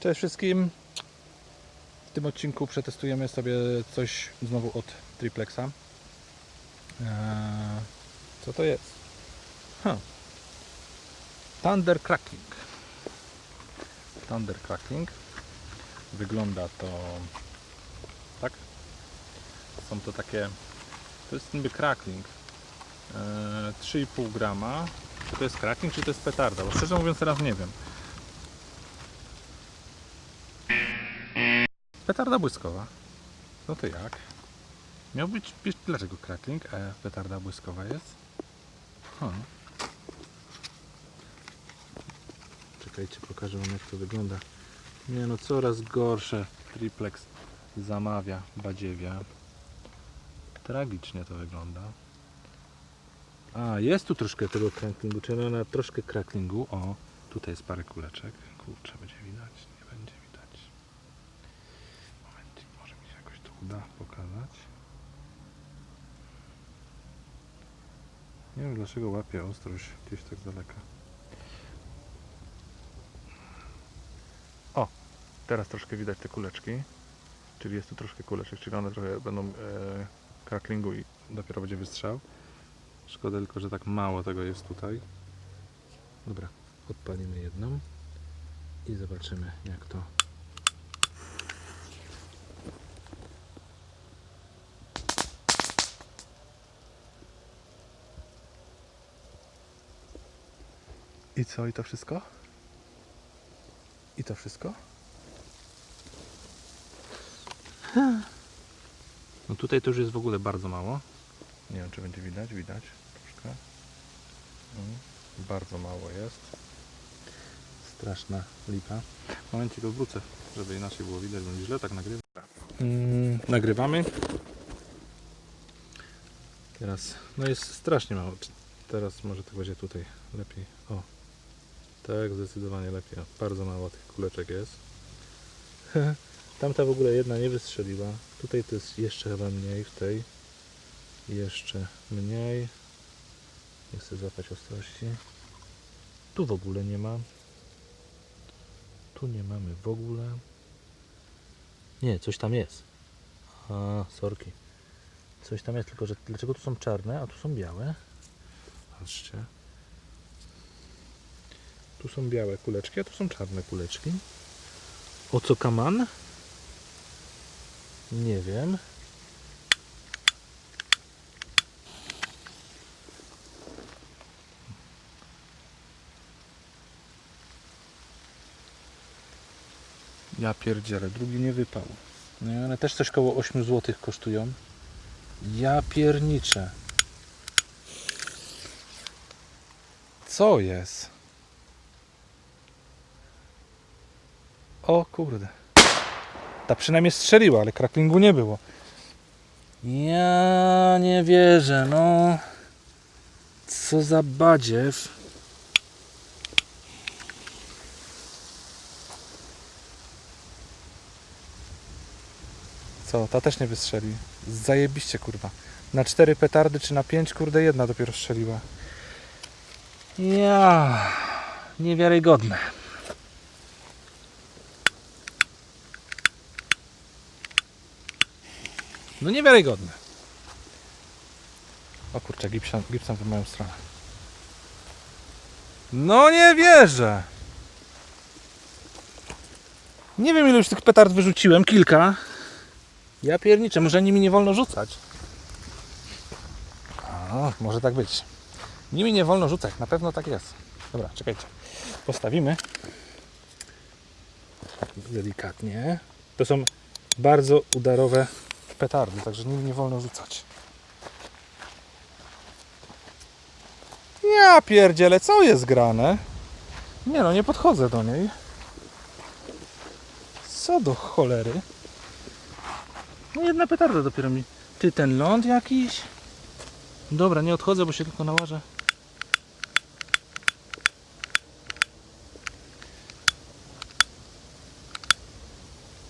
Cześć wszystkim. W tym odcinku przetestujemy sobie coś znowu od Triplexa. Eee, co to jest? Huh. Thunder Crackling. Thunder Crackling. Wygląda to tak. Są to takie. To jest niby crackling. Eee, 3,5 grama. Czy to jest crackling, czy to jest petarda? Bo szczerze mówiąc teraz nie wiem. Petarda błyskowa. No to jak? Miał być. Dlaczego crackling, a petarda błyskowa jest? Czekajcie, pokażę wam jak to wygląda. Nie no, coraz gorsze. Triplex zamawia badziewia. Tragicznie to wygląda. A, jest tu troszkę tego cracklingu, czyli na troszkę cracklingu. O, tutaj jest parę kuleczek. Kurczę, będzie widać. Momencik, może mi uda pokazać. Nie wiem dlaczego łapię ostrość gdzieś tak daleka. O, teraz troszkę widać te kuleczki. Czyli jest tu troszkę kuleczek, czyli one trochę będą e, cracklingu i dopiero będzie wystrzał. Szkoda tylko, że tak mało tego jest tutaj. Dobra, odpalimy jedną i zobaczymy jak to I co, i to wszystko? I to wszystko? No tutaj to już jest w ogóle bardzo mało. Nie wiem, czy będzie widać. Widać troszkę. Mm, Bardzo mało jest. Straszna lipa. Momencik odwrócę, żeby inaczej było widać, bo mi źle tak nagrywa. Mm, nagrywamy. Teraz, no jest strasznie mało. Teraz może to będzie tutaj lepiej. O, tak, zdecydowanie lepiej. Bardzo mało tych kuleczek jest. Tamta w ogóle jedna nie wystrzeliła. Tutaj to jest jeszcze chyba mniej w tej. Jeszcze mniej. Nie chcę złapać ostrości. Tu w ogóle nie ma. Tu nie mamy w ogóle. Nie, coś tam jest. A, sorki. Coś tam jest, tylko że dlaczego tu są czarne, a tu są białe? Patrzcie. Tu są białe kuleczki, a tu są czarne kuleczki. O co kaman? Nie wiem. Ja pierdzielę, drugi nie wypał. No i one też coś koło 8 zł kosztują. Ja pierniczę. Co jest? O kurde. Ta przynajmniej strzeliła, ale cracklingu nie było. Ja nie wierzę, no. Co za badziew. Co, ta też nie wystrzeli. Zajebiście, kurwa. Na cztery petardy czy na pięć, kurde, jedna dopiero strzeliła. Ja, niewiarygodne. No niewiarygodne. O kurczę, Gibson, Gibson w moją stronę. No nie wierzę. Nie wiem ile już tych petard wyrzuciłem, kilka. Ja pierniczę, może nimi nie wolno rzucać. A, może tak być. Nimi nie wolno rzucać, na pewno tak jest. Dobra, czekajcie. Postawimy. Delikatnie. To są bardzo udarowe petardy, także nimi nie wolno rzucać. Ja pierdzielę, co jest grane? Nie no, nie podchodzę do niej. Co do cholery? No jedna petarda dopiero mi. Ty, ten ląd jakiś? Dobra, nie odchodzę, bo się tylko nałażę.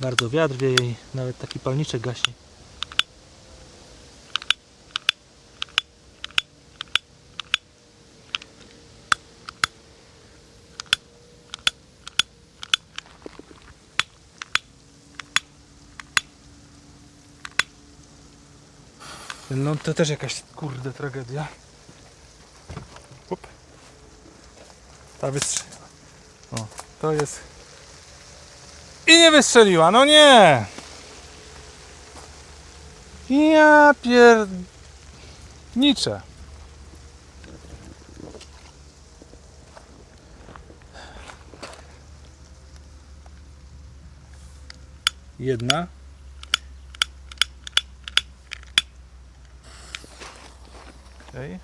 Bardzo wiatr wieje i nawet taki palniczek gaśnie. No to też jakaś kurde tragedia. Up. Ta wystrzeliła. O, to jest. I nie wystrzeliła, no nie! Ja pier... Nicze. Jedna. Okej.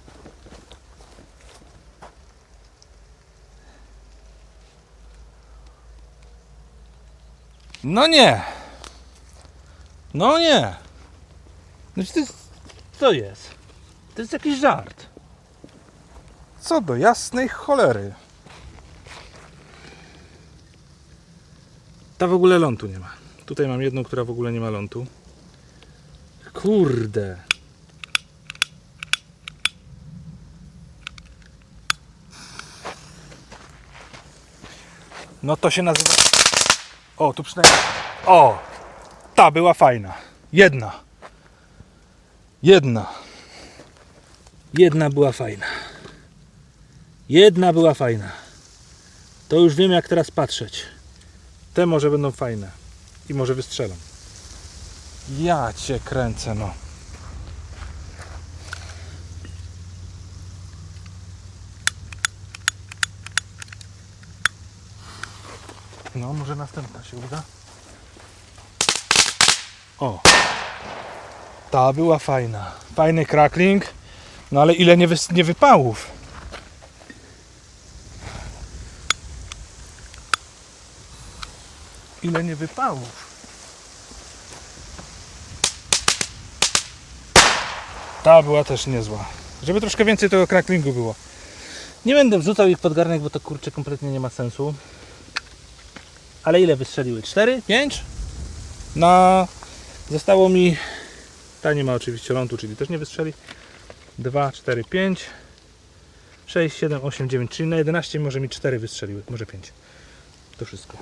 No nie. No nie. Znaczy to jest... Co jest? To jest jakiś żart. Co do jasnej cholery. Ta w ogóle lądu nie ma. Tutaj mam jedną, która w ogóle nie ma lądu. Kurde. No to się nazywa. O, tu przynajmniej. O! Ta była fajna. Jedna. Jedna. Jedna była fajna. Jedna była fajna. To już wiem, jak teraz patrzeć. Te może będą fajne. I może wystrzelam. Ja cię kręcę, no. No, może następna się uda. O. Ta była fajna. Fajny crackling. No ale ile nie, wys- nie wypałów. Ile nie wypałów. Ta była też niezła. Żeby troszkę więcej tego cracklingu było. Nie będę wrzucał ich pod garnek, bo to kurczę kompletnie nie ma sensu. Ale ile wystrzeliły? 4? 5? Na... Zostało mi... Ta nie ma oczywiście lądu, czyli też nie wystrzeli. 2, 4, 5 6, 7, 8, 9 Czyli na 11 może mi 4 wystrzeliły Może 5 To wszystko.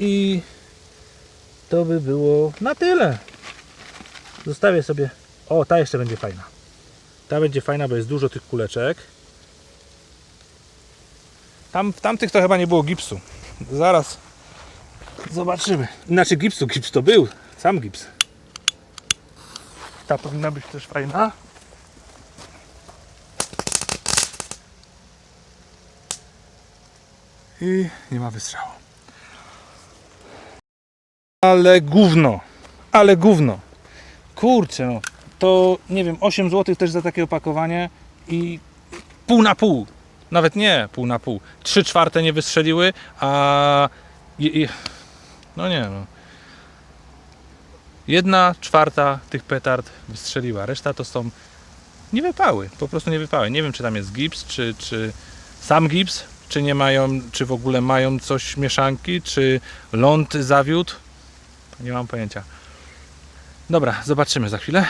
I to by było na tyle. Zostawię sobie. O, ta jeszcze będzie fajna. Ta będzie fajna, bo jest dużo tych kuleczek. Tam, w tamtych to chyba nie było gipsu. Zaraz Zobaczymy Znaczy gipsu, gips to był Sam gips Ta powinna być też fajna I nie ma wystrzału. Ale gówno. Ale gówno. Kurczę no. To nie wiem, 8 zł też za takie opakowanie i pół na pół. Nawet nie pół na pół. 3 czwarte nie wystrzeliły, a i, i, no nie no. Jedna czwarta tych petard wystrzeliła. Reszta to są nie wypały. Po prostu nie wypały. Nie wiem czy tam jest gips, czy, czy sam gips, czy nie mają, czy w ogóle mają coś mieszanki, czy ląd zawiódł. Nie mam pojęcia. Dobra, zobaczymy za chwilę.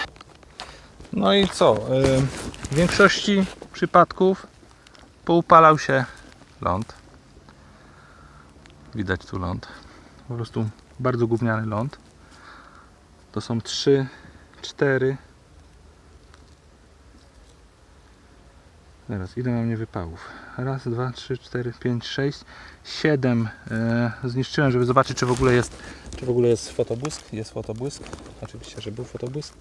No i co? y, W większości przypadków poupalał się ląd. Widać tu ląd. Po prostu bardzo gówniany ląd. To są trzy, cztery. Teraz ile mam niewypałów? Raz, dwa, trzy, cztery, pięć, sześć, siedem. E, zniszczyłem, żeby zobaczyć, czy w ogóle jest, czy w ogóle jest fotobłysk. Jest fotobłysk. Oczywiście, że był fotobłysk.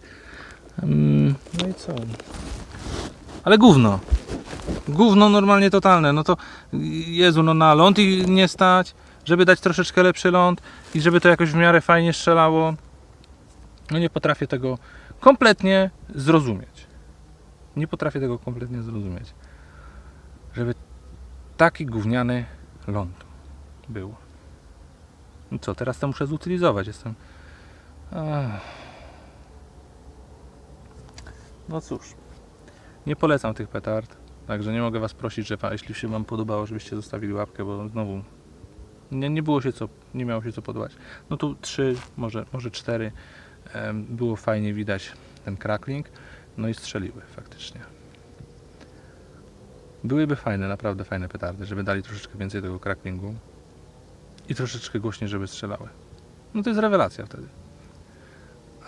Mm, no i co? Ale gówno. Gówno normalnie totalne. No to Jezu, no na ląd i nie stać, żeby dać troszeczkę lepszy ląd i żeby to jakoś w miarę fajnie strzelało. No nie potrafię tego kompletnie zrozumieć. Nie potrafię tego kompletnie zrozumieć. Żeby taki gówniany ląd był. I co, teraz to muszę zutylizować. Jestem. Ach. No cóż. Nie polecam tych petard. Także nie mogę Was prosić, że jeśli się Wam podobało, żebyście zostawili łapkę, bo znowu nie, nie było się co, nie miało się co podobać. No tu trzy, może, może cztery. Było fajnie widać ten crackling. No i strzeliły faktycznie. Byłyby fajne, naprawdę fajne petardy, żeby dali troszeczkę więcej tego cracklingu i troszeczkę głośniej, żeby strzelały. No to jest rewelacja wtedy.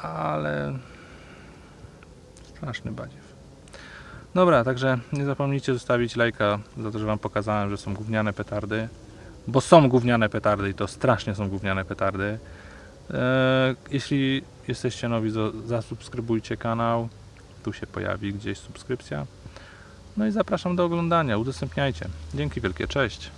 Ale Straszny badziew. Dobra, także nie zapomnijcie zostawić lajka za to, że Wam pokazałem, że są gówniane petardy. Bo są gówniane petardy i to strasznie są gówniane petardy. Eee, jeśli jesteście nowi, za- zasubskrybujcie kanał. Tu się pojawi gdzieś subskrypcja. No i zapraszam do oglądania. Udostępniajcie. Dzięki wielkie. Cześć.